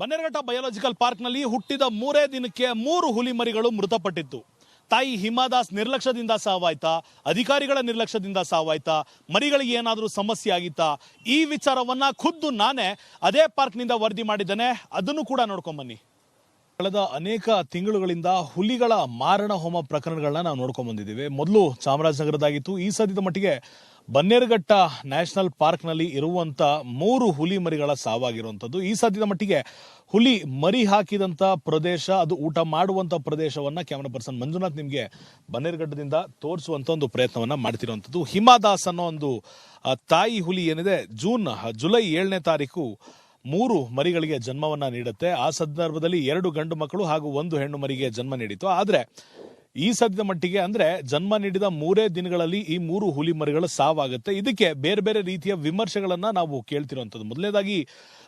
Bannerghatta biological ಪಾರ್ಕ್ನಲ್ಲಿ ಹುಟ್ಟಿದ ಮೂರೇ ದಿನಕ್ಕೆ ಮೂರು ಹುಲಿ ಮರಿಗಳು ಮೃತಪಟ್ಟಿತ್ತು ತಾಯಿ ಹಿಮಾದಾಸ್ ನಿರ್ಲಕ್ಷ್ಯದಿಂದ ಸಾವಾಯ್ತಾ, ಅಧಿಕಾರಿಗಳ ನಿರ್ಲಕ್ಷ್ಯದಿಂದ ಸಾವಾಯ್ತಾ, ಮರಿಗಳಿಗೆ ಏನಾದರೂ ಸಮಸ್ಯೆ ಆಗಿತ್ತಾ? ಈ ವಿಚಾರವನ್ನ ಖುದ್ದು ನಾನೇ ಅದೇ ಪಾರ್ಕ್ನಿಂದ ವರದಿ ಮಾಡಿದ್ದೇನೆ. ಅದನ್ನು ಕೂಡ ನೋಡ್ಕೊಂಬನ್ನಿ ಕಳೆದ ಅನೇಕ ತಿಂಗಳುಗಳಿಂದ ಹುಲಿಗಳ ಮಾರಣ ಹೋಮ ಪ್ರಕರಣಗಳನ್ನ ನಾವು ನೋಡ್ಕೊಂಡ್ ಬಂದಿದ್ದೀವಿ. ಮೊದಲು ಚಾಮರಾಜನಗರದಾಗಿತ್ತು ಈ ಸದ್ಯದ ಮಟ್ಟಿಗೆ ಬನ್ನೇರುಘಟ್ಟ ನ್ಯಾಷನಲ್ ಪಾರ್ಕ್ನಲ್ಲಿ ಇರುವಂತ ಮೂರು ಹುಲಿ ಮರಿಗಳ ಸಾವಾಗಿರುವಂಥದ್ದು. ಈ ಸದ್ಯದ ಮಟ್ಟಿಗೆ ಹುಲಿ ಮರಿ ಹಾಕಿದಂತ ಪ್ರದೇಶ, ಅದು ಊಟ ಮಾಡುವಂತ ಪ್ರದೇಶವನ್ನ ಕ್ಯಾಮರಾ ಪರ್ಸನ್ ಮಂಜುನಾಥ್ ನಿಮಗೆ ಬನ್ನೇರುಘಟ್ಟದಿಂದ ತೋರಿಸುವಂತ ಒಂದು ಪ್ರಯತ್ನವನ್ನ ಮಾಡ್ತಿರುವಂಥದ್ದು. ಹಿಮಾದಾಸ್ ಅನ್ನೋ ಒಂದು ತಾಯಿ ಹುಲಿ ಏನಿದೆ, ಜೂನ್ ಜುಲೈ ಏಳನೇ ತಾರೀಕು ಮೂರು ಮರಿಗಳಿಗೆ ಜನ್ಮವನ್ನ ನೀಡುತ್ತೆ. ಆ ಸಂದರ್ಭದಲ್ಲಿ ಎರಡು ಗಂಡು ಮಕ್ಕಳು ಹಾಗೂ ಒಂದು ಹೆಣ್ಣು ಮರಿಗೆ ಜನ್ಮ ನೀಡಿತು ಆದ್ರೆ ಈ ಸದ್ಯದ ಮಟ್ಟಿಗೆ ಅಂದ್ರೆ ಜನ್ಮ ನೀಡಿದ ಮೂರೇ ದಿನಗಳಲ್ಲಿ ಈ ಮೂರು ಹುಲಿ ಮರಿಗಳು ಸಾವಾಗುತ್ತೆ. ಇದಕ್ಕೆ ಬೇರೆ ಬೇರೆ ರೀತಿಯ ವಿಮರ್ಶೆಗಳನ್ನ ನಾವು ಕೇಳ್ತಿರುವಂತದ್ದು ಮೊದಲನೇದಾಗಿ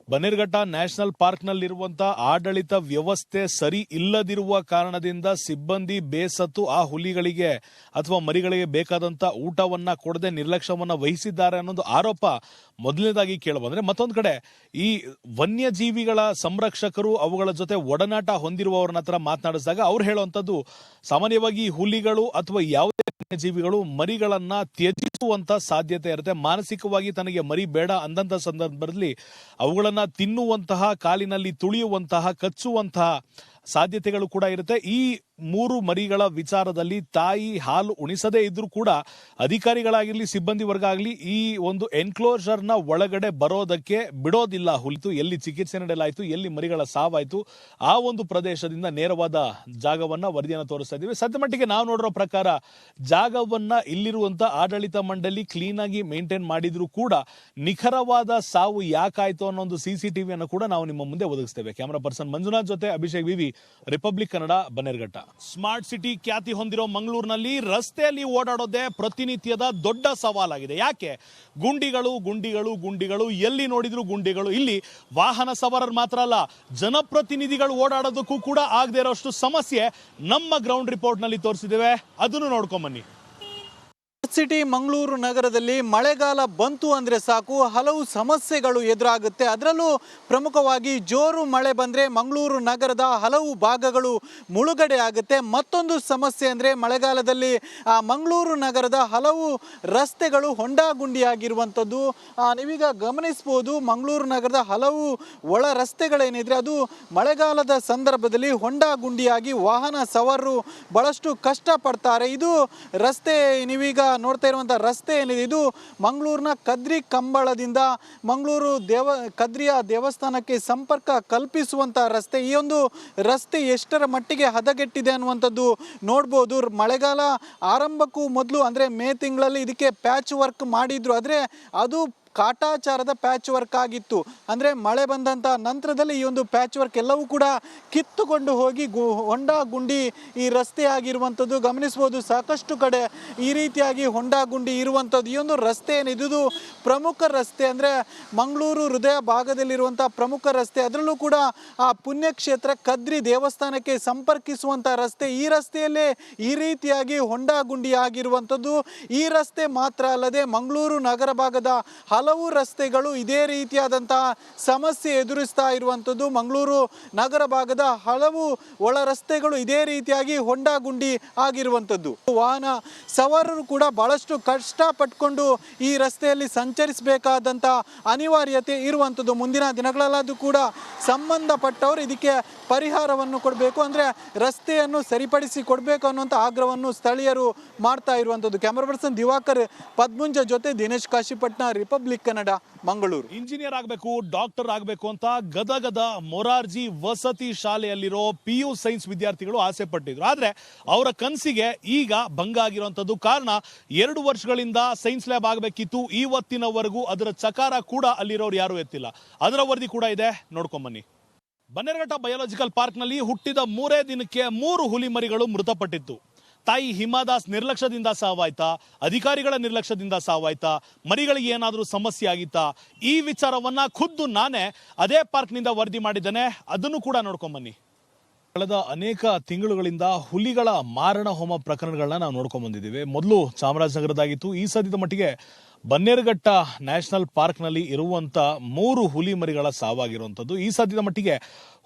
ಬನ್ನೇರ್ಘಟ್ಟ ನ್ಯಾಷನಲ್ ಪಾರ್ಕ್ ನಲ್ಲಿರುವಂತಹ ಆಡಳಿತ ವ್ಯವಸ್ಥೆ ಸರಿ ಇಲ್ಲದಿರುವ ಕಾರಣದಿಂದ ಸಿಬ್ಬಂದಿ ಬೇಸತ್ತು ಆ ಹುಲಿಗಳಿಗೆ ಅಥವಾ ಮರಿಗಳಿಗೆ ಬೇಕಾದಂತ ಊಟವನ್ನ ಕೊಡದೆ ನಿರ್ಲಕ್ಷ್ಯವನ್ನ ವಹಿಸಿದ್ದಾರೆ ಅನ್ನೋದು ಆರೋಪ ಮೊದಲನೇದಾಗಿ ಕೇಳಬಂದ್ರೆ, ಮತ್ತೊಂದು ಕಡೆ ಈ ವನ್ಯಜೀವಿಗಳ ಸಂರಕ್ಷಕರು ಅವುಗಳ ಜೊತೆ ಒಡನಾಟ ಹೊಂದಿರುವವರನ್ನ ಹತ್ರ ಮಾತನಾಡಿಸಿದಾಗ ಅವ್ರು ಹೇಳುವಂತದ್ದು ಸಾಮಾನ್ಯವಾಗಿ ಹುಲಿಗಳು ಅಥವಾ ಯಾವುದೇ ಜೀವಿಗಳು ಮರಿಗಳನ್ನ ತ್ಯಜಿಸುವಂತ ಸಾಧ್ಯತೆ ಇರುತ್ತೆ. ಮಾನಸಿಕವಾಗಿ ತನಗೆ ಮರಿ ಬೇಡ ಅಂದಂತ ಸಂದರ್ಭದಲ್ಲಿ ಅವುಗಳನ್ನ ತಿನ್ನುವಂತಹ, ಕಾಲಿನಲ್ಲಿ ತುಳಿಯುವಂತಹ, ಕಚ್ಚುವಂತಹ ಸಾಧ್ಯತೆಗಳು ಕೂಡ ಇರುತ್ತೆ. ಈ ಮೂರು ಮರಿಗಳ ವಿಚಾರದಲ್ಲಿ ತಾಯಿ ಹಾಲು ಉಣಿಸದೇ ಇದ್ರೂ ಕೂಡ ಅಧಿಕಾರಿಗಳಾಗಿರ್ಲಿ ಸಿಬ್ಬಂದಿ ವರ್ಗ ಆಗಲಿ ಈ ಒಂದು ಎನ್ಕ್ಲೋಜರ್ನ ಒಳಗಡೆ ಬರೋದಕ್ಕೆ ಬಿಡೋದಿಲ್ಲ ಹುಲಿತು. ಎಲ್ಲಿ ಚಿಕಿತ್ಸೆ ನಡೆಯಲಾಯಿತು, ಎಲ್ಲಿ ಮರಿಗಳ ಸಾವಾಯಿತು, ಆ ಒಂದು ಪ್ರದೇಶದಿಂದ ನೇರವಾದ ಜಾಗವನ್ನ ವರದಿಯನ್ನು ತೋರಿಸ್ತಾ ಇದ್ದೀವಿ. ಸದ್ಯ ಮಟ್ಟಿಗೆ ನಾವು ನೋಡಿರೋ ಪ್ರಕಾರ ಜಾಗವನ್ನ ಇಲ್ಲಿರುವಂತ ಆಡಳಿತ ಮಂಡಳಿ ಕ್ಲೀನ್ ಆಗಿ ಮೇಂಟೈನ್ ಮಾಡಿದ್ರು ಕೂಡ ನಿಖರವಾದ ಸಾವು ಯಾಕಾಯ್ತು ಅನ್ನೋ ಒಂದು ಸಿಸಿಟಿವಿಯನ್ನು ಕೂಡ ನಾವು ನಿಮ್ಮ ಮುಂದೆ ಒದಗಿಸ್ತೇವೆ. ಕ್ಯಾಮರಾ ಪರ್ಸನ್ ಮಂಜುನಾಥ್ ಜೊತೆ Abhishek V V republic Kannada Bannerghatta. Smart city ಖ್ಯಾತಿ ಹೊಂದಿರೋ ಮಂಗಳೂರಿನಲ್ಲಿ ರಸ್ತೆಯಲ್ಲಿ ಓಡಾಡೋದೇ ಪ್ರತಿನಿತ್ಯದ ದೊಡ್ಡ ಸವಾಲಾಗಿದೆ. ಯಾಕೆ? ಗುಂಡಿಗಳು ಗುಂಡಿಗಳು ಗುಂಡಿಗಳು, ಎಲ್ಲಿ ನೋಡಿದ್ರು ಗುಂಡಿಗಳು. ಇಲ್ಲಿ ವಾಹನ ಸವಾರರು ಮಾತ್ರ ಅಲ್ಲ, ಜನಪ್ರತಿನಿಧಿಗಳು ಓಡಾಡೋದಕ್ಕೂ ಕೂಡ ಆಗದೆ ಇರೋಷ್ಟು ಸಮಸ್ಯೆ ನಮ್ಮ ಗ್ರೌಂಡ್ ರಿಪೋರ್ಟ್ನಲ್ಲಿ ತೋರಿಸಿದ್ದೇವೆ. ಅದನ್ನು ನೋಡ್ಕೊಂಬನ್ನಿ ಸಿಟಿ ಮಂಗಳೂರು ನಗರದಲ್ಲಿ ಮಳೆಗಾಲ ಬಂತು ಅಂದರೆ ಸಾಕು. ಹಲವು ಸಮಸ್ಯೆಗಳು ಎದುರಾಗುತ್ತೆ. ಅದರಲ್ಲೂ ಪ್ರಮುಖವಾಗಿ ಜೋರು ಮಳೆ ಬಂದರೆ ಮಂಗಳೂರು ನಗರದ ಹಲವು ಭಾಗಗಳು ಮುಳುಗಡೆ ಆಗುತ್ತೆ. ಮತ್ತೊಂದು ಸಮಸ್ಯೆ ಅಂದರೆ ಮಳೆಗಾಲದಲ್ಲಿ ಆ, ಮಂಗಳೂರು ನಗರದ ಹಲವು ರಸ್ತೆಗಳು ಹೊಂಡಾಗುಂಡಿಯಾಗಿರುವಂಥದ್ದು. ನೀವೀಗ ಗಮನಿಸ್ಬೋದು ಮಂಗಳೂರು ನಗರದ ಹಲವು ಒಳ ರಸ್ತೆಗಳೇನಿದ್ರೆ ಅದು ಮಳೆಗಾಲದ ಸಂದರ್ಭದಲ್ಲಿ ಹೊಂಡಾಗುಂಡಿಯಾಗಿ ವಾಹನ ಸವಾರರು ಬಹಳಷ್ಟು ಕಷ್ಟಪಡ್ತಾರೆ. ಇದು ರಸ್ತೆ ನೀವೀಗ ನೋಡ್ತಾ ಇರುವಂಥ ರಸ್ತೆ ಏನಿದೆ? ಇದು ಮಂಗಳೂರಿನ ಕದ್ರಿ ಕಂಬಳದಿಂದ ಮಂಗಳೂರು ದೇವ, ಕದ್ರಿಯ ದೇವಸ್ಥಾನಕ್ಕೆ ಸಂಪರ್ಕ ಕಲ್ಪಿಸುವಂಥ ರಸ್ತೆ. ಈ ಒಂದು ರಸ್ತೆ ಎಷ್ಟರ ಮಟ್ಟಿಗೆ ಹದಗೆಟ್ಟಿದೆ ಅನ್ನುವಂಥದ್ದು ನೋಡ್ಬೋದು. ಮಳೆಗಾಲ ಆರಂಭಕ್ಕೂ ಮೊದಲು, ಅಂದರೆ ಮೇ ತಿಂಗಳಲ್ಲಿ ಇದಕ್ಕೆ ಪ್ಯಾಚ್ ವರ್ಕ್ ಮಾಡಿದ್ರು. ಆದರೆ ಅದು ಕಾಟಾಚಾರದ ಪ್ಯಾಚ್ ವರ್ಕ್ ಆಗಿತ್ತು. ಅಂದರೆ ಮಳೆ ಬಂದಂಥ ನಂತರದಲ್ಲಿ ಈ ಒಂದು ಪ್ಯಾಚ್ ವರ್ಕ್ ಎಲ್ಲವೂ ಕೂಡ ಕಿತ್ತುಕೊಂಡು ಹೋಗಿ ಗು ಹೊಂಡ ಗುಂಡಿ ಈ ರಸ್ತೆ ಆಗಿರುವಂಥದ್ದು. ಗಮನಿಸ್ಬೋದು, ಸಾಕಷ್ಟು ಕಡೆ ಈ ರೀತಿಯಾಗಿ ಹೊಂಡ ಗುಂಡಿ ಇರುವಂಥದ್ದು. ಈ ಒಂದು ರಸ್ತೆ ಏನಿದ್ದು ಪ್ರಮುಖ ರಸ್ತೆ ಅಂದರೆ ಮಂಗಳೂರು ಹೃದಯ ಭಾಗದಲ್ಲಿರುವಂಥ ಪ್ರಮುಖ ರಸ್ತೆ. ಅದರಲ್ಲೂ ಕೂಡ ಆ ಪುಣ್ಯಕ್ಷೇತ್ರ ಕದ್ರಿ ದೇವಸ್ಥಾನಕ್ಕೆ ಸಂಪರ್ಕಿಸುವಂಥ ರಸ್ತೆ. ಈ ರಸ್ತೆಯಲ್ಲೇ ಈ ರೀತಿಯಾಗಿ ಹೊಂಡ ಗುಂಡಿ ಆಗಿರುವಂಥದ್ದು. ಈ ರಸ್ತೆ ಮಾತ್ರ ಅಲ್ಲದೆ ಮಂಗಳೂರು ನಗರ ಭಾಗದ ರಸ್ತೆಗಳು ಇದೇ ರೀತಿಯಾದಂತಹ ಸಮಸ್ಯೆ ಎದುರಿಸ್ತಾ ಇರುವಂಥದ್ದು. ಮಂಗಳೂರು ನಗರ ಭಾಗದ ಹಲವು ಒಳ ರಸ್ತೆಗಳು ಇದೇ ರೀತಿಯಾಗಿ ಹೊಂಡ ಗುಂಡಿ ಆಗಿರುವಂಥದ್ದು. ವಾಹನ ಸವಾರರು ಕೂಡ ಬಹಳಷ್ಟು ಕಷ್ಟ ಪಟ್ಕೊಂಡು ಈ ರಸ್ತೆಯಲ್ಲಿ ಸಂಚರಿಸಬೇಕಾದಂಥ ಅನಿವಾರ್ಯತೆ ಇರುವಂಥದ್ದು. ಮುಂದಿನ ದಿನಗಳಲ್ಲಾದರೂ ಕೂಡ ಸಂಬಂಧಪಟ್ಟವರು ಇದಕ್ಕೆ ಪರಿಹಾರವನ್ನು ಕೊಡಬೇಕು. ಅಂದರೆ ರಸ್ತೆಯನ್ನು ಸರಿಪಡಿಸಿ ಕೊಡಬೇಕು ಅನ್ನುವಂಥ ಆಗ್ರಹವನ್ನು ಸ್ಥಳೀಯರು ಮಾಡ್ತಾ ಇರುವಂಥದ್ದು. ಕ್ಯಾಮ್ರಾ ಪರ್ಸನ್ ದಿವಾಕರ್ ಪದ್ಮುಂಜ ಜೊತೆ ದಿನೇಶ್ ಕಾಶಿಪಟ್ನ ರಿಪಬ್ಲಿಕ್ ಕನ್ನಡ, ಮಂಗಳೂರು. ಇಂಜಿನಿಯರ್ ಆಗಬೇಕು, ಡಾಕ್ಟರ್ ಆಗಬೇಕು ಅಂತ ಗದಗದ ಮೊರಾರ್ಜಿ ವಸತಿ ಶಾಲೆಯಲ್ಲಿರೋ ಪಿ ಯು ಸೈನ್ಸ್ ವಿದ್ಯಾರ್ಥಿಗಳು ಆಸೆ ಪಟ್ಟಿದ್ರು. ಆದ್ರೆ ಅವರ ಕನಸಿಗೆ ಈಗ ಭಂಗ ಆಗಿರುವಂತದ್ದು ಕಾರಣ ಎರಡು ವರ್ಷಗಳಿಂದ ಸೈನ್ಸ್ ಲ್ಯಾಬ್ ಆಗಬೇಕಿತ್ತು. ಇವತ್ತಿನವರೆಗೂ ಅದರ ಚಕಾರ ಕೂಡ ಅಲ್ಲಿರೋರು ಯಾರು ಎತ್ತಿಲ್ಲ. ಅದರ ವರದಿ ಕೂಡ ಇದೆ. ನೋಡ್ಕೊಂಬನ್ನಿ. ಬನ್ನೇರಘಟ್ಟ ಬಯಾಲಜಿಕಲ್ ಪಾರ್ಕ್ನಲ್ಲಿ ಹುಟ್ಟಿದ ಮೂರೇ ದಿನಕ್ಕೆ ಮೂರು ಹುಲಿ ಮರಿಗಳು ಮೃತಪಟ್ಟಿತ್ತು. ತಾಯಿ ಹಿಮಾದಾಸ್ ನಿರ್ಲಕ್ಷ್ಯದಿಂದ ಸಾವಾಯ್ತಾ, ಅಧಿಕಾರಿಗಳ ನಿರ್ಲಕ್ಷ್ಯದಿಂದ ಸಾವಾಯ್ತಾ, ಮರಿಗಳಿಗೆ ಏನಾದರೂ ಸಮಸ್ಯೆ ಆಗಿತ್ತಾ? ಈ ವಿಚಾರವನ್ನ ಖುದ್ದು ನಾನೇ ಅದೇ ಪಾರ್ಕ್ನಿಂದ ವರದಿ ಮಾಡಿದ್ದೇನೆ. ಅದನ್ನು ಕೂಡ ನೋಡ್ಕೊಂಬನ್ನಿ. ಕಳೆದ ಅನೇಕ ತಿಂಗಳುಗಳಿಂದ ಹುಲಿಗಳ ಮಾರಣ ಹೋಮ ಪ್ರಕರಣಗಳನ್ನ ನಾವು ನೋಡ್ಕೊಂಡ್ ಬಂದಿದ್ದೀವಿ ಮೊದಲು ಚಾಮರಾಜನಗರದಾಗಿತ್ತು. ಈ ಸದ್ಯದ ಮಟ್ಟಿಗೆ ಬನ್ನೇರುಘಟ್ಟ ನ್ಯಾಷನಲ್ ಪಾರ್ಕ್ನಲ್ಲಿ ಇರುವಂತ ಮೂರು ಹುಲಿ ಮರಿಗಳ ಸಾವಾಗಿರುವಂಥದ್ದು. ಈ ಸದ್ಯದ ಮಟ್ಟಿಗೆ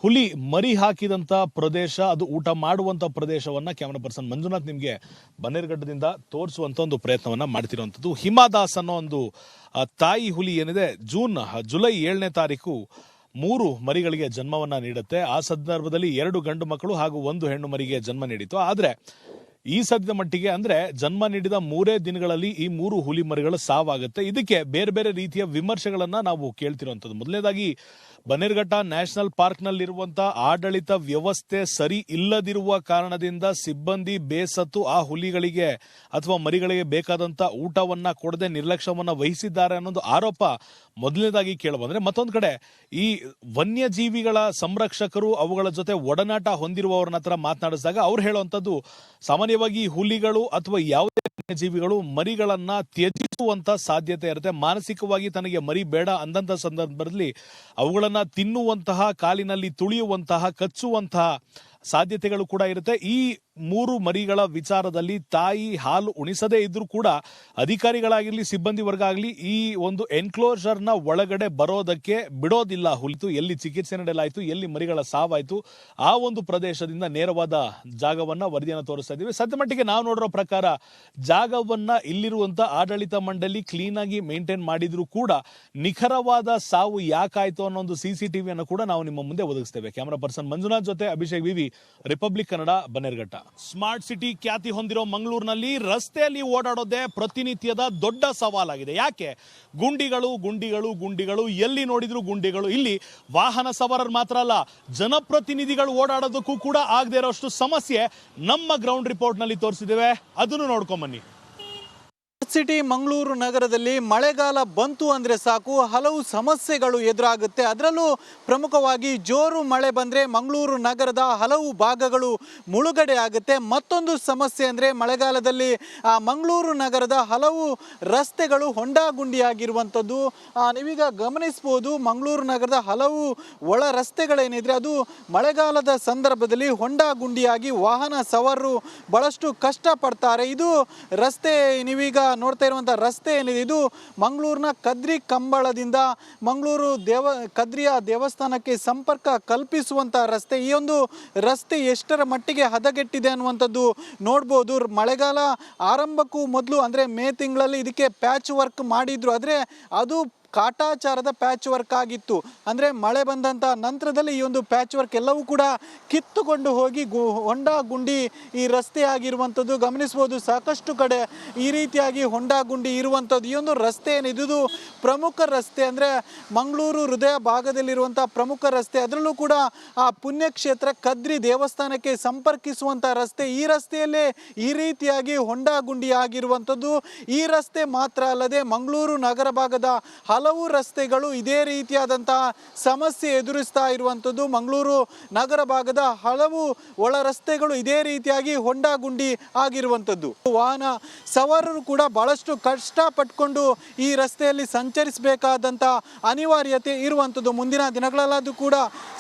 ಹುಲಿ ಮರಿ ಹಾಕಿದಂತ ಪ್ರದೇಶ, ಅದು ಊಟ ಮಾಡುವಂತ ಪ್ರದೇಶವನ್ನ ಕ್ಯಾಮರಾ ಪರ್ಸನ್ ಮಂಜುನಾಥ್ ನಿಮಗೆ ಬನ್ನೇರುಘಟ್ಟದಿಂದ ತೋರಿಸುವಂತ ಒಂದು ಪ್ರಯತ್ನವನ್ನ ಮಾಡ್ತಿರುವಂಥದ್ದು. ಹಿಮಾದಾಸ್ ಅನ್ನೋ ಒಂದು ತಾಯಿ ಹುಲಿ ಏನಿದೆ, ಜೂನ್ ಜುಲೈ ಏಳನೇ ತಾರೀಕು ಮೂರು ಮರಿಗಳಿಗೆ ಜನ್ಮವನ್ನ ನೀಡುತ್ತೆ. ಆ ಸಂದರ್ಭದಲ್ಲಿ ಎರಡು ಗಂಡು ಮಕ್ಕಳು ಹಾಗೂ ಒಂದು ಹೆಣ್ಣು ಮರಿಗೆ ಜನ್ಮ ನೀಡಿತು ಆದ್ರೆ ಈ ಸದ್ಯದ ಮಟ್ಟಿಗೆ ಅಂದ್ರೆ ಜನ್ಮ ನೀಡಿದ ಮೂರೇ ದಿನಗಳಲ್ಲಿ ಈ ಮೂರು ಹುಲಿ ಮರಿಗಳು ಸಾವಾಗುತ್ತೆ. ಇದಕ್ಕೆ ಬೇರೆ ಬೇರೆ ರೀತಿಯ ವಿಮರ್ಶೆಗಳನ್ನ ನಾವು ಕೇಳ್ತಿರುವಂತದ್ದು. ಮೊದಲನೇದಾಗಿ ಬನ್ನೇರುಘಟ್ಟ ನ್ಯಾಷನಲ್ ಪಾರ್ಕ್ನಲ್ಲಿರುವಂತಹ ಆಡಳಿತ ವ್ಯವಸ್ಥೆ ಸರಿ ಇಲ್ಲದಿರುವ ಕಾರಣದಿಂದ ಸಿಬ್ಬಂದಿ ಬೇಸತ್ತು ಆ ಹುಲಿಗಳಿಗೆ ಅಥವಾ ಮರಿಗಳಿಗೆ ಬೇಕಾದಂತ ಊಟವನ್ನ ಕೊಡದೆ ನಿರ್ಲಕ್ಷ್ಯವನ್ನ ವಹಿಸಿದ್ದಾರೆ ಅನ್ನೋದು ಆರೋಪ ಮೊದಲನೇದಾಗಿ ಕೇಳಬಂದ್ರೆ ಮತ್ತೊಂದು ಕಡೆ ಈ ವನ್ಯಜೀವಿಗಳ ಸಂರಕ್ಷಕರು ಅವುಗಳ ಜೊತೆ ಒಡನಾಟ ಹೊಂದಿರುವವರನ್ನ ಹತ್ರ ಮಾತನಾಡಿಸಿದಾಗ ಅವ್ರು ಹೇಳುವಂತದ್ದು ಸಾಮಾನ್ಯವಾಗಿ ಹುಲಿಗಳು ಅಥವಾ ಯಾವುದೇ ವನ್ಯಜೀವಿಗಳು ಮರಿಗಳನ್ನ ತ್ಯಜಿಸುವಂತ ಸಾಧ್ಯತೆ ಇರುತ್ತೆ. ಮಾನಸಿಕವಾಗಿ ತನಗೆ ಮರಿ ಬೇಡ ಅಂದಂತ ಸಂದರ್ಭದಲ್ಲಿ ಅವುಗಳನ್ನ ತಿನ್ನುವಂತಹ ಕಾಲಿನಲ್ಲಿ ತುಳಿಯುವಂತಹ ಕಚ್ಚುವಂತಹ ಸಾಧ್ಯತೆಗಳು ಕೂಡ ಇರುತ್ತೆ. ಈ ಮೂರು ಮರಿಗಳ ವಿಚಾರದಲ್ಲಿ ತಾಯಿ ಹಾಲು ಉಣಿಸದೇ ಇದ್ರೂ ಕೂಡ ಅಧಿಕಾರಿಗಳಾಗಿರ್ಲಿ, ಸಿಬ್ಬಂದಿ ವರ್ಗ ಆಗಲಿ ಈ ಒಂದು ಎನ್ಕ್ಲೋಜರ್ನ ಒಳಗಡೆ ಬರೋದಕ್ಕೆ ಬಿಡೋದಿಲ್ಲ. ಹುಲಿತು, ಎಲ್ಲಿ ಚಿಕಿತ್ಸೆ ನಡೆಯಲಾಯಿತು, ಎಲ್ಲಿ ಮರಿಗಳ ಸಾವಾಯಿತು, ಆ ಒಂದು ಪ್ರದೇಶದಿಂದ ನೇರವಾದ ಜಾಗವನ್ನ ವರದಿಯನ್ನು ತೋರಿಸ್ತಾ ಇದ್ದೀವಿ. ಸದ್ಯ ಮಟ್ಟಿಗೆ ನಾವು ನೋಡಿರೋ ಪ್ರಕಾರ ಜಾಗವನ್ನ ಇಲ್ಲಿರುವಂತ ಆಡಳಿತ ಮಂಡಳಿ ಕ್ಲೀನ್ ಆಗಿ ಮೇಂಟೈನ್ ಮಾಡಿದ್ರು ಕೂಡ ನಿಖರವಾದ ಸಾವು ಯಾಕಾಯ್ತು ಅನ್ನೋ ಒಂದು ಸಿಸಿಟಿವಿಯನ್ನು ಕೂಡ ನಾವು ನಿಮ್ಮ ಮುಂದೆ ಒದಗಿಸ್ತೇವೆ. ಕ್ಯಾಮರಾ ಪರ್ಸನ್ ಮಂಜುನಾಥ್ ಜೊತೆ Abhishek V V republic Kannada Bannerghatta. Smart city ಖ್ಯಾತಿ ಹೊಂದಿರೋ ಮಂಗಳೂರಿನಲ್ಲಿ ರಸ್ತೆಯಲ್ಲಿ ಓಡಾಡೋದೇ ಪ್ರತಿನಿತ್ಯದ ದೊಡ್ಡ ಸವಾಲಾಗಿದೆ. ಯಾಕೆ? ಗುಂಡಿಗಳು ಗುಂಡಿಗಳು ಗುಂಡಿಗಳು, ಎಲ್ಲಿ ನೋಡಿದ್ರು ಗುಂಡಿಗಳು. ಇಲ್ಲಿ ವಾಹನ ಸವಾರರು ಮಾತ್ರ ಅಲ್ಲ, ಜನಪ್ರತಿನಿಧಿಗಳು ಓಡಾಡೋದಕ್ಕೂ ಕೂಡ ಆಗದೆ ಇರೋಷ್ಟು ಸಮಸ್ಯೆ ನಮ್ಮ ಗ್ರೌಂಡ್ ರಿಪೋರ್ಟ್ನಲ್ಲಿ ತೋರಿಸಿದ್ದೇವೆ. ಅದನ್ನು ನೋಡ್ಕೊಂಬನ್ನಿ ಸಿಟಿ ಮಂಗಳೂರು ನಗರದಲ್ಲಿ ಮಳೆಗಾಲ ಬಂತು ಅಂದರೆ ಸಾಕು. ಹಲವು ಸಮಸ್ಯೆಗಳು ಎದುರಾಗುತ್ತೆ. ಅದರಲ್ಲೂ ಪ್ರಮುಖವಾಗಿ ಜೋರು ಮಳೆ ಬಂದರೆ ಮಂಗಳೂರು ನಗರದ ಹಲವು ಭಾಗಗಳು ಮುಳುಗಡೆ ಆಗುತ್ತೆ. ಮತ್ತೊಂದು ಸಮಸ್ಯೆ ಅಂದರೆ ಮಳೆಗಾಲದಲ್ಲಿ ಮಂಗಳೂರು ನಗರದ ಹಲವು ರಸ್ತೆಗಳು ಹೊಂಡಾಗುಂಡಿಯಾಗಿರುವಂಥದ್ದು. ನೀವೀಗ ಗಮನಿಸ್ಬೋದು ಮಂಗಳೂರು ನಗರದ ಹಲವು ಒಳ ರಸ್ತೆಗಳೇನಿದ್ರೆ ಅದು ಮಳೆಗಾಲದ ಸಂದರ್ಭದಲ್ಲಿ ಹೊಂಡಾಗುಂಡಿಯಾಗಿ ವಾಹನ ಸವಾರರು ಬಹಳಷ್ಟು ಕಷ್ಟಪಡ್ತಾರೆ. ಇದು ರಸ್ತೆ ನೀವೀಗ ನೋಡ್ತಾ ಇರುವಂಥ ರಸ್ತೆ ಏನಿದೆ? ಇದು ಮಂಗಳೂರಿನ ಕದ್ರಿ ಕಂಬಳದಿಂದ ಮಂಗಳೂರು ದೇವ, ಕದ್ರಿಯ ದೇವಸ್ಥಾನಕ್ಕೆ ಸಂಪರ್ಕ ಕಲ್ಪಿಸುವಂಥ ರಸ್ತೆ. ಈ ಒಂದು ರಸ್ತೆ ಎಷ್ಟರ ಮಟ್ಟಿಗೆ ಹದಗೆಟ್ಟಿದೆ ಅನ್ನುವಂಥದ್ದು ನೋಡ್ಬೋದು. ಮಳೆಗಾಲ ಆರಂಭಕ್ಕೂ ಮೊದಲು, ಅಂದರೆ ಮೇ ತಿಂಗಳಲ್ಲಿ ಇದಕ್ಕೆ ಪ್ಯಾಚ್ ವರ್ಕ್ ಮಾಡಿದ್ರು. ಆದರೆ ಅದು ಕಾಟಾಚಾರದ ಪ್ಯಾಚ್ ವರ್ಕ್ ಆಗಿತ್ತು. ಅಂದರೆ ಮಳೆ ಬಂದಂಥ ನಂತರದಲ್ಲಿ ಈ ಒಂದು ಪ್ಯಾಚ್ ವರ್ಕ್ ಎಲ್ಲವೂ ಕೂಡ ಕಿತ್ತುಕೊಂಡು ಹೋಗಿ ಗು ಹೊಂಡ ಗುಂಡಿ ಈ ರಸ್ತೆ ಆಗಿರುವಂಥದ್ದು. ಗಮನಿಸ್ಬೋದು ಸಾಕಷ್ಟು ಕಡೆ ಈ ರೀತಿಯಾಗಿ ಹೊಂಡ ಗುಂಡಿ ಇರುವಂಥದ್ದು. ಈ ಒಂದು ರಸ್ತೆ ಏನಿದೆ ಪ್ರಮುಖ ರಸ್ತೆ ಅಂದರೆ ಮಂಗಳೂರು ಹೃದಯ ಭಾಗದಲ್ಲಿರುವಂಥ ಪ್ರಮುಖ ರಸ್ತೆ. ಅದರಲ್ಲೂ ಕೂಡ ಆ ಪುಣ್ಯಕ್ಷೇತ್ರ ಕದ್ರಿ ದೇವಸ್ಥಾನಕ್ಕೆ ಸಂಪರ್ಕಿಸುವಂಥ ರಸ್ತೆ. ಈ ರಸ್ತೆಯಲ್ಲೇ ಈ ರೀತಿಯಾಗಿ ಹೊಂಡ ಗುಂಡಿ ಆಗಿರುವಂಥದ್ದು. ಈ ರಸ್ತೆ ಮಾತ್ರ ಅಲ್ಲದೆ ಮಂಗಳೂರು ನಗರ ಭಾಗದ ಹಲವು ರಸ್ತೆಗಳು ಇದೇ ರೀತಿಯಾದಂತಹ ಸಮಸ್ಯೆ ಎದುರಿಸ್ತಾ ಇರುವಂಥದ್ದು. ಮಂಗಳೂರು ನಗರ ಭಾಗದ ಹಲವು ಒಳ ರಸ್ತೆಗಳು ಇದೇ ರೀತಿಯಾಗಿ ಹೊಂಡ ಗುಂಡಿ ಆಗಿರುವಂಥದ್ದು. ವಾಹನ ಸವಾರರು ಕೂಡ ಬಹಳಷ್ಟು ಕಷ್ಟ ಪಟ್ಕೊಂಡು ಈ ರಸ್ತೆಯಲ್ಲಿ ಸಂಚರಿಸಬೇಕಾದಂಥ ಅನಿವಾರ್ಯತೆ ಇರುವಂಥದ್ದು. ಮುಂದಿನ ದಿನಗಳಲ್ಲಾದರೂ ಕೂಡ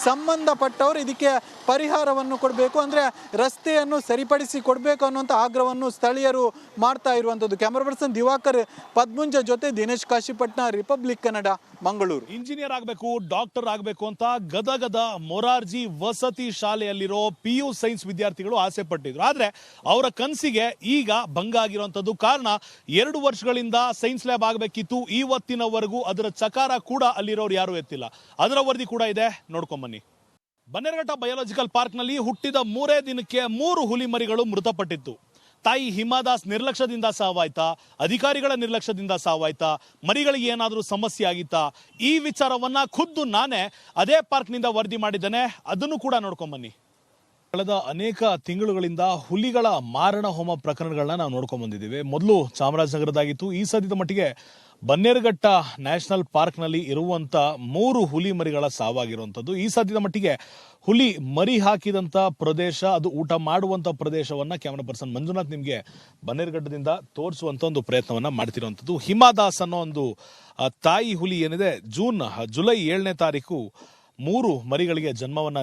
ಸಂಬಂಧಪಟ್ಟವರು ಇದಕ್ಕೆ ಪರಿಹಾರವನ್ನು ಕೊಡಬೇಕು. ಅಂದರೆ ರಸ್ತೆಯನ್ನು ಸರಿಪಡಿಸಿ ಕೊಡಬೇಕು ಅನ್ನುವಂಥ ಆಗ್ರಹವನ್ನು ಸ್ಥಳೀಯರು ಮಾಡ್ತಾ ಇರುವಂಥದ್ದು. ಕ್ಯಾಮರಾ ಪರ್ಸನ್ ದಿವಾಕರ್ ಪದ್ಮುಂಜ ಜೊತೆ ದಿನೇಶ್ ಕಾಶಿಪಟ್ನ ರಿಪಬ್ಲಿಕ್ ಕನ್ನಡ, ಮಂಗಳೂರು. ಇಂಜಿನಿಯರ್ ಆಗಬೇಕು, ಡಾಕ್ಟರ್ ಆಗಬೇಕು ಅಂತ ಗದಗದ ಮೊರಾರ್ಜಿ ವಸತಿ ಶಾಲೆಯಲ್ಲಿರೋ ಪಿ ಯು ಸೈನ್ಸ್ ವಿದ್ಯಾರ್ಥಿಗಳು ಆಸೆ ಪಟ್ಟಿದ್ರು. ಆದ್ರೆ ಅವರ ಕನಸಿಗೆ ಈಗ ಭಂಗ ಆಗಿರುವಂತದ್ದು ಕಾರಣ ಎರಡು ವರ್ಷಗಳಿಂದ ಸೈನ್ಸ್ ಲ್ಯಾಬ್ ಆಗಬೇಕಿತ್ತು. ಇವತ್ತಿನವರೆಗೂ ಅದರ ಚಕಾರ ಕೂಡ ಅಲ್ಲಿರೋರು ಯಾರು ಎತ್ತಿಲ್ಲ. ಅದರ ವರದಿ ಕೂಡ ಇದೆ. ನೋಡ್ಕೊಂಬನ್ನಿ ಬನ್ನೇರಘಟ್ಟ ಬಯಾಲಜಿಕಲ್ ಪಾರ್ಕ್ನಲ್ಲಿ ಹುಟ್ಟಿದ ಮೂರೇ ದಿನಕ್ಕೆ ಮೂರು ಹುಲಿಮರಿಗಳು ಮೃತಪಟ್ಟಿತ್ತು. ತಾಯಿ ಹಿಮಾದಾಸ್ ನಿರ್ಲಕ್ಷ್ಯದಿಂದ ಸಾವಾಯ್ತಾ, ಅಧಿಕಾರಿಗಳ ನಿರ್ಲಕ್ಷ್ಯದಿಂದ ಸಾವಾಯ್ತಾ, ಮರಿಗಳಿಗೆ ಏನಾದರೂ ಸಮಸ್ಯೆ ಆಗಿತ್ತಾ? ಈ ವಿಚಾರವನ್ನ ಖುದ್ದು ನಾನೇ ಅದೇ ಪಾರ್ಕ್ನಿಂದ ವರದಿ ಮಾಡಿದ್ದೇನೆ. ಅದನ್ನು ಕೂಡ ನೋಡ್ಕೊಂಬನ್ನಿ ಕಳೆದ ಅನೇಕ ತಿಂಗಳುಗಳಿಂದ ಹುಲಿಗಳ ಮಾರಣ ಹೋಮ ಪ್ರಕರಣಗಳನ್ನ ನಾವು ನೋಡ್ಕೊಂಡ್ ಬಂದಿದ್ದೀವಿ. ಮೊದಲು ಚಾಮರಾಜನಗರದಾಗಿತ್ತು. ಈ ಸದ್ಯದ ಮಟ್ಟಿಗೆ ಬನ್ನೇರುಘಟ್ಟ ನ್ಯಾಷನಲ್ ಪಾರ್ಕ್ನಲ್ಲಿ ಇರುವಂತ ಮೂರು ಹುಲಿ ಮರಿಗಳ ಸಾವಾಗಿರುವಂಥದ್ದು. ಈ ಸದ್ಯದ ಮಟ್ಟಿಗೆ ಹುಲಿ ಮರಿ ಹಾಕಿದಂತ ಪ್ರದೇಶ, ಅದು ಊಟ ಮಾಡುವಂತ ಪ್ರದೇಶವನ್ನ ಕ್ಯಾಮರಾ ಪರ್ಸನ್ ಮಂಜುನಾಥ್ ನಿಮಗೆ ಬನ್ನೇರುಘಟ್ಟದಿಂದ ತೋರಿಸುವಂತ ಒಂದು ಪ್ರಯತ್ನವನ್ನ ಮಾಡ್ತಿರುವಂಥದ್ದು. ಹಿಮಾದಾಸ್ ಅನ್ನೋ ಒಂದು ತಾಯಿ ಹುಲಿ ಏನಿದೆ, ಜೂನ್, ಜುಲೈ ಏಳನೇ ತಾರೀಕು ಮೂರು ಮರಿಗಳಿಗೆ ಜನ್ಮವನ್ನ